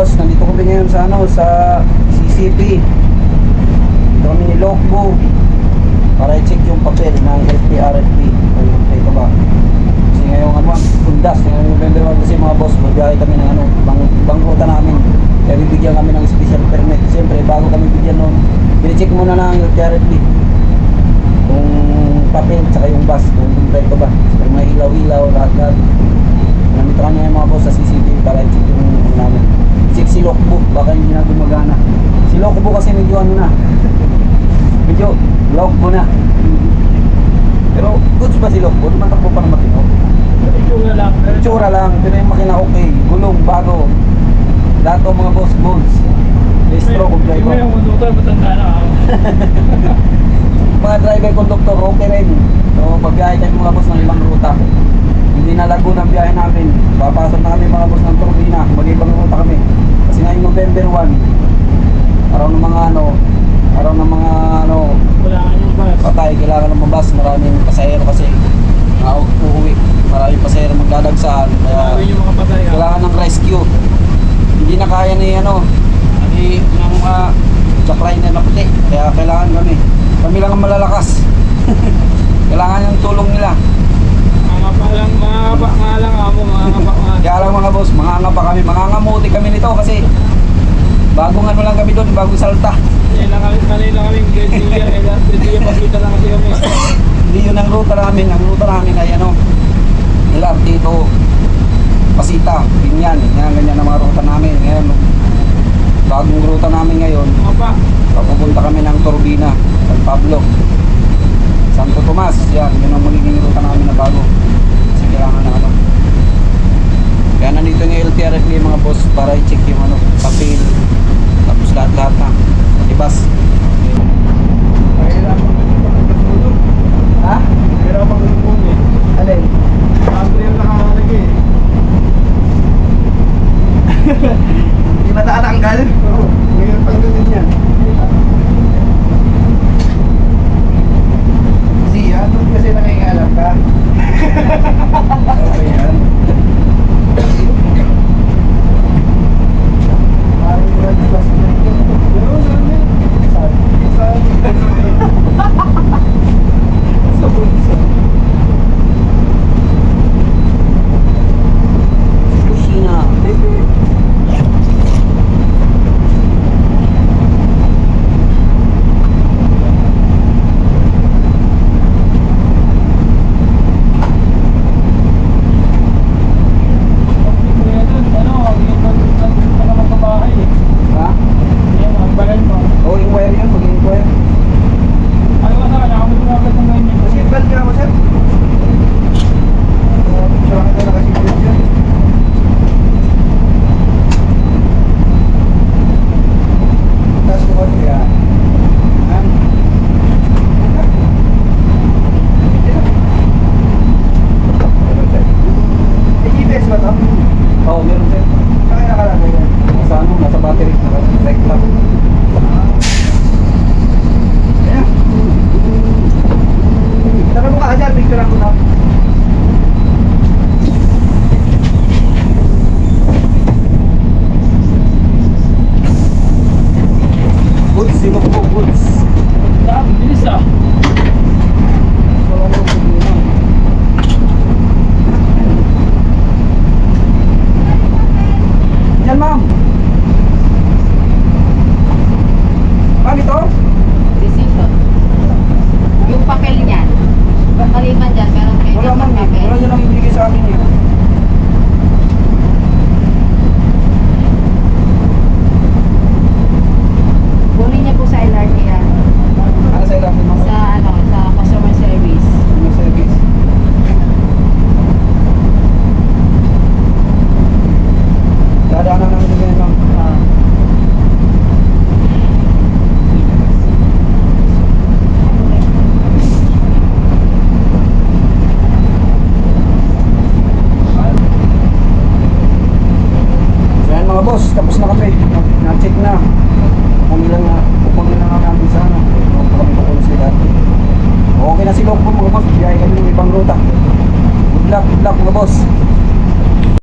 boss, nandito kami ngayon sa ano, sa CCP. Dito kami ni Lokbo. Para i-check yung papel ng LPRFP. O yung ito ba? Kasi ngayong ano, undas, ngayong November 1 kasi mga boss, magbiyahe kami ng ano, bang, bang namin. Kaya bibigyan kami ng special permit. Siyempre, bago kami bigyan nun, binicheck muna ng LPRFP. Kung papel, tsaka yung bus, kung kompleto ba. Saka yung mga ilaw-ilaw, lahat-lahat. Nandito kami ngayon mga boss sa CCTV para i-check yung ano namin. Check si Lokbo, baka hindi na gumagana. Si Lokbo kasi medyo ano na. medyo Lokbo na. Pero goods ba si Lokbo? Tumatakbo pa ng matino. Itsura lang. Itsura lang, pero yung makina okay. Gulong, bago. Lahat ng mga boss goods. Restro, Yung kompleto. yung conductor, matanda na ako. Mga driver, conductor, okay rin. So, magbiyahe tayo mga boss ng ibang ruta. Hindi na lago ng biyahe namin. Papasok na kami mga boss ng Turbina. Mag-ibang ruta kami. Kasi ngayong November 1, araw ng mga ano, araw ng mga ano, Wala ka yung bus. patay, kailangan ng mabas. Maraming pasahero kasi na uuwi. Maraming pasahero magdadagsaan. Kaya mga patay ha. kailangan ng rescue. Hindi na kaya ni ano, ni ng mga jackliner na puti. Kaya kailangan kami. Kami lang ang malalakas. kailangan yung tulong nila. Mga pa lang, mga pa nga lang ako, mga pa nga. Kaya lang mga boss, manganga pa kami. Mangangamuti kami nito kasi bagong ano lang kami doon, bagong salta. Yan lang kami, kami, year, eh, last grade year, pasita lang kasi kami. Hindi yun ang ruta namin. Ang ruta namin ay ano, LRT ito, Pasita, Binyan. Yan, ganyan ang mga ruta namin. Ngayon, bagong ruta namin ngayon, Mga pa, Papupunta kami ng Turbina, San Pablo, Santo Tomas, yan, yun ang magiging ruta namin na bago. Kasi kailangan na ano. Kaya nandito yung LTRF mga boss para i-check yung ano, papel, tapos lahat-lahat na, pati